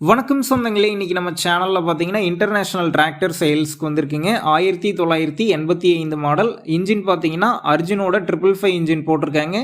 வணக்கம் சொந்தங்களே இன்னைக்கு நம்ம சேனலில் பார்த்தீங்கன்னா இன்டர்நேஷனல் டிராக்டர் சேல்ஸ்க்கு வந்திருக்குங்க. ஆயிரத்தி தொள்ளாயிரத்தி எண்பத்தி ஐந்து மாடல் இன்ஜின் பார்த்தீங்கன்னா அர்ஜுனோட ட்ரிபிள் ஃபைவ் இன்ஜின் போட்டிருக்காங்க.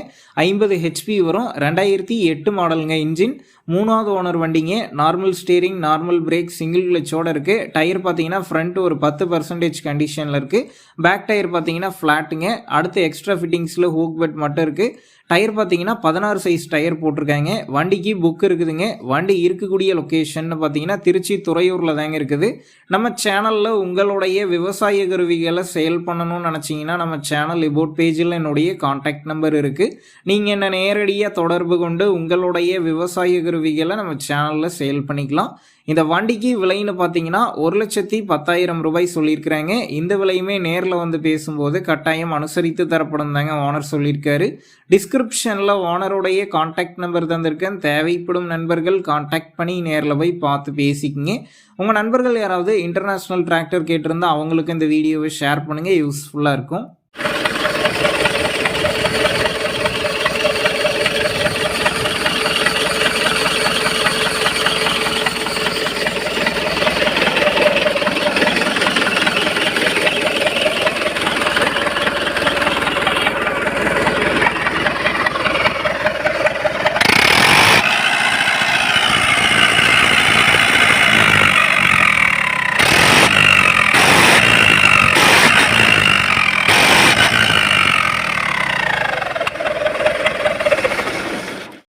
ஐம்பது ஹெச்பி வரும். ரெண்டாயிரத்தி எட்டு மாடலுங்க இன்ஜின் மூணாவது ஓனர் வண்டிங்க. Normal steering normal brake single கிளச்சோட இருக்குது டயர் பார்த்தீங்கன்னா ஃப்ரண்ட் ஒரு பத்து பர்சன்டேஜ் கண்டிஷனில் இருக்குது பேக் டயர் பார்த்தீங்கன்னா ஃப்ளாட்டுங்க அடுத்து எக்ஸ்ட்ரா ஃபிட்டிங்ஸில் ஹூக் பெட் மட்டும் இருக்குது டயர் பார்த்தீங்கன்னா பதினாறு சைஸ் டயர் போட்டிருக்காங்க. வண்டிக்கு புக் இருக்குதுங்க. வண்டி இருக்கக்கூடிய லொக்கேஷன் பார்த்தீங்கன்னா திருச்சி துறையூரில் தாங்க இருக்குது. நம்ம சேனலில் உங்களுடைய விவசாய கருவிகளை சேல் பண்ணணும்னு நினச்சிங்கன்னா நம்ம சேனல் இபோட் பேஜில் என்னுடைய காண்டாக்ட் நம்பர் இருக்குது நீங்கள் என்ன நேரடியாக தொடர்பு கொண்டு உங்களுடைய விவசாய கருவிகளை நம்ம சேனலில் சேல் பண்ணிக்கலாம். இந்த வண்டிக்கு விலைன்னு பார்த்தீங்கன்னா ஒரு லட்சத்தி பத்தாயிரம் ரூபாய் சொல்லியிருக்கிறாங்க. இந்த விலையுமே நேரில் வந்து பேசும்போது கட்டாயம் அனுசரித்து தரப்படும் தாங்க ஓனர் சொல்லியிருக்காரு. டிஸ்கிரிப்ஷனில் ஓனருடைய காண்டாக்ட் நம்பர் தந்திருக்கேன். தேவைப்படும் நண்பர்கள் காண்டாக்ட் பண்ணி நேரில் போய் பார்த்து பேசிக்கிங்க. உங்கள் நண்பர்கள் யாராவது இன்டர்நேஷ்னல் டிராக்டர் கேட்டிருந்தால் அவங்களுக்கு இந்த வீடியோவை ஷேர் பண்ணுங்கள் யூஸ்ஃபுல்லாக இருக்கும்.